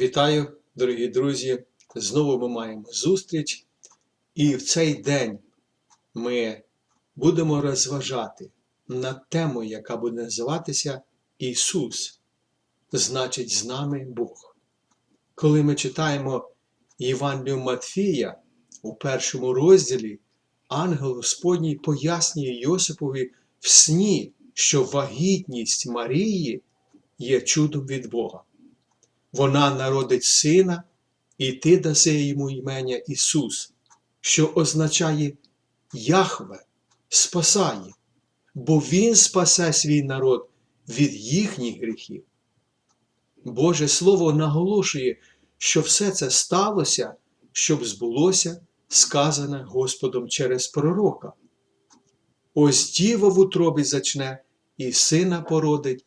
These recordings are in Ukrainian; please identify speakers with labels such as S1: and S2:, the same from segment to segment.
S1: Вітаю, дорогі друзі! Знову ми маємо зустріч, і в цей день ми будемо розважати над темою, яка буде називатися Ісус, значить, з нами Бог. Коли ми читаємо Євангелію Матфія у першому розділі, ангел Господній пояснює Йосипові в сні, що вагітність Марії є чудом від Бога. Вона народить сина, і ти даси йому імення Ісус, що означає Яхве спасає, бо Він спасе свій народ від їхніх гріхів. Боже Слово наголошує, що все це сталося, щоб збулося сказане Господом через пророка. Ось діва в утробі зачне, і сина породить,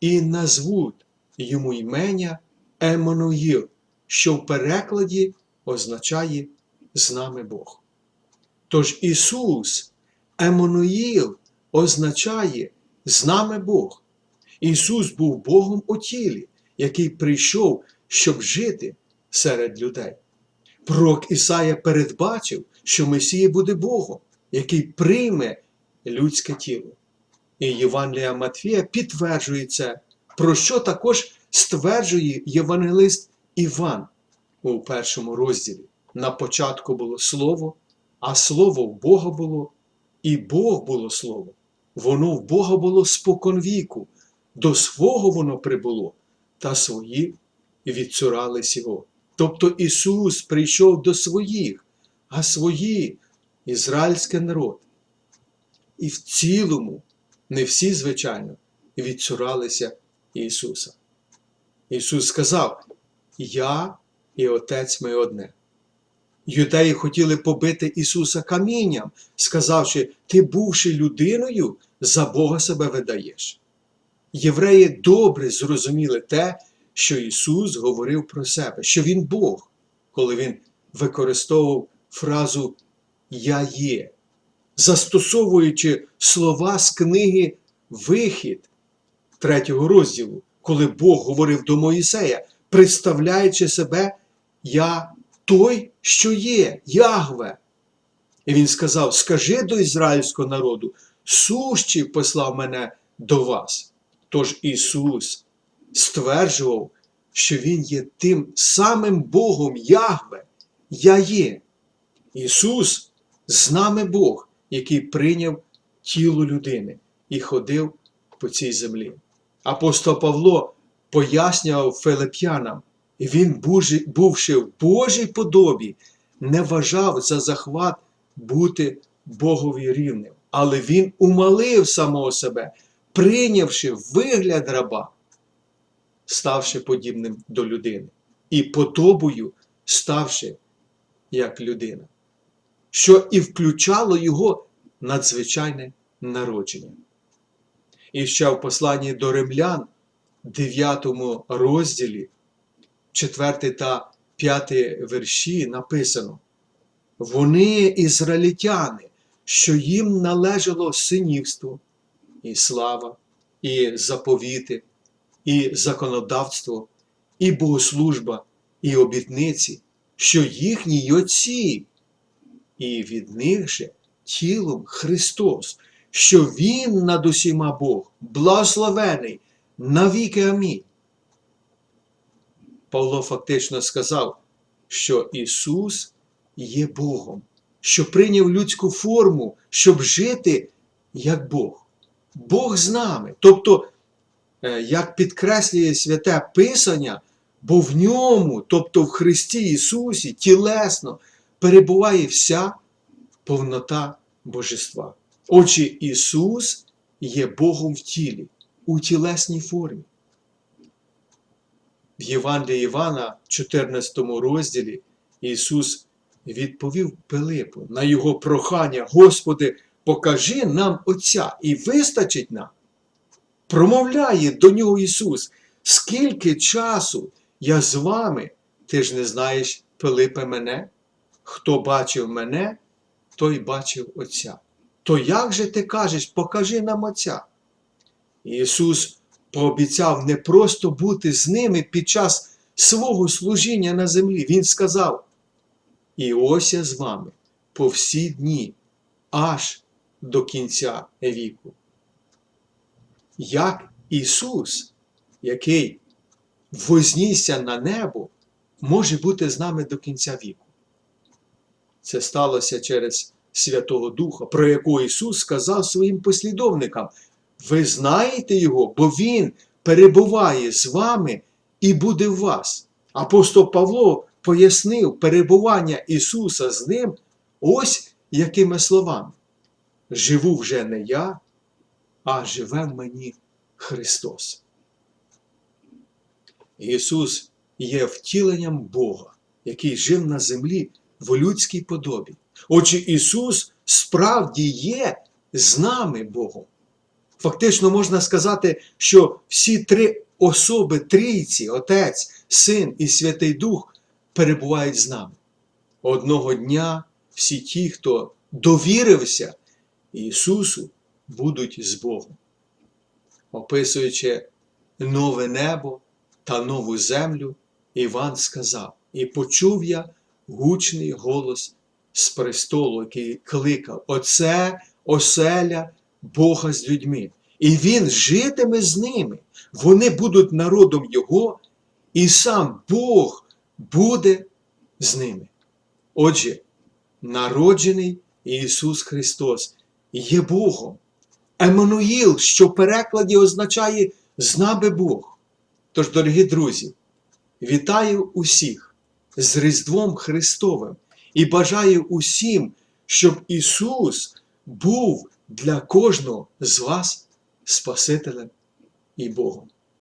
S1: і назвуть йому імення Еммануїл, що в перекладі означає з нами Бог. Тож Ісус, Еммануїл, означає з нами Бог. Ісус був Богом у тілі, який прийшов, щоб жити серед людей. Пророк Ісая передбачив, що Месія буде Богом, який прийме людське тіло. І Євангелія Матфія підтверджує це, про що також стверджує євангелист Іван у першому розділі. На початку було Слово, а Слово в Бога було, і Бог було Слово. Воно в Бога було споконвіку, до свого воно прибуло, та свої відцурались його. Тобто Ісус прийшов до своїх, а свої ізраїльський народ. І в цілому, не всі, звичайно, відцуралися Ісуса. Ісус сказав: Я і Отець ми одне. Юдеї хотіли побити Ісуса камінням, сказавши, ти, бувши людиною, за Бога себе видаєш. Євреї добре зрозуміли те, що Ісус говорив про себе, що Він Бог, коли Він використовував фразу Я є, застосовуючи слова з книги Вихід третього розділу, коли Бог говорив до Моїсея, представляючи себе, я той, що є, Ягве. І він сказав: Скажи до ізраїльського народу, сущий послав мене до вас. Тож Ісус стверджував, що Він є тим самим Богом Ягве, Я є. Ісус з нами Бог, який прийняв тіло людини і ходив по цій землі. Апостол Павло пояснював Филип'янам, і він, бувши в Божій подобі, не вважав за захват бути Богові рівним, але він умалив самого себе, прийнявши вигляд раба, ставши подібним до людини, і подобою ставши як людина, що і включало його надзвичайне народження. І ще в посланні до римлян, 9 розділі, 4 та 5 вірші написано: Вони ізраїльтяни, що їм належало синівство, і слава, і заповіти, і законодавство, і богослужба, і обітниці, що їхні отці, і від них же тілом Христос що Він над усіма Бог, благословений навіки амінь. Павло фактично сказав, що Ісус є Богом, що прийняв людську форму, щоб жити як Бог. Бог з нами. Тобто, е, як підкреслює святе Писання, бо в ньому, тобто в Христі Ісусі, тілесно перебуває вся повнота Божества. Отже, Ісус є Богом в тілі, у тілесній формі. В Євангелії Івана, 14 розділі, Ісус відповів Пилипу на його прохання, Господи, покажи нам Отця і вистачить нам. Промовляє до нього Ісус, скільки часу я з вами, ти ж не знаєш, Пилипе, мене? Хто бачив мене, той бачив Отця то як же ти кажеш, покажи нам Отця? Ісус пообіцяв не просто бути з ними під час свого служіння на землі, Він сказав: І ось я з вами по всі дні, аж до кінця віку. Як Ісус, який вознісся на небо, може бути з нами до кінця віку. Це сталося через Святого Духа, про якого Ісус сказав своїм послідовникам: ви знаєте Його, бо Він перебуває з вами і буде в вас. Апостол Павло пояснив перебування Ісуса з ним ось якими словами: Живу вже не я, а живе в мені Христос. Ісус є втіленням Бога, який жив на землі в людській подобі. Отже, Ісус справді є з нами Богом. Фактично можна сказати, що всі три особи Трійці, Отець, Син і Святий Дух перебувають з нами. Одного дня всі ті, хто довірився Ісусу, будуть з Богом. Описуючи нове небо та нову землю, Іван сказав: І почув я гучний голос з престолу, який кликав: Оце оселя Бога з людьми. І Він житиме з ними. Вони будуть народом Його, і сам Бог буде з ними. Отже, народжений Ісус Христос є Богом. Еммануїл, що в перекладі означає з нами Бог. Тож, дорогі друзі, вітаю усіх з Різдвом Христовим і бажаю усім, щоб Ісус був для кожного з вас Спасителем і Богом.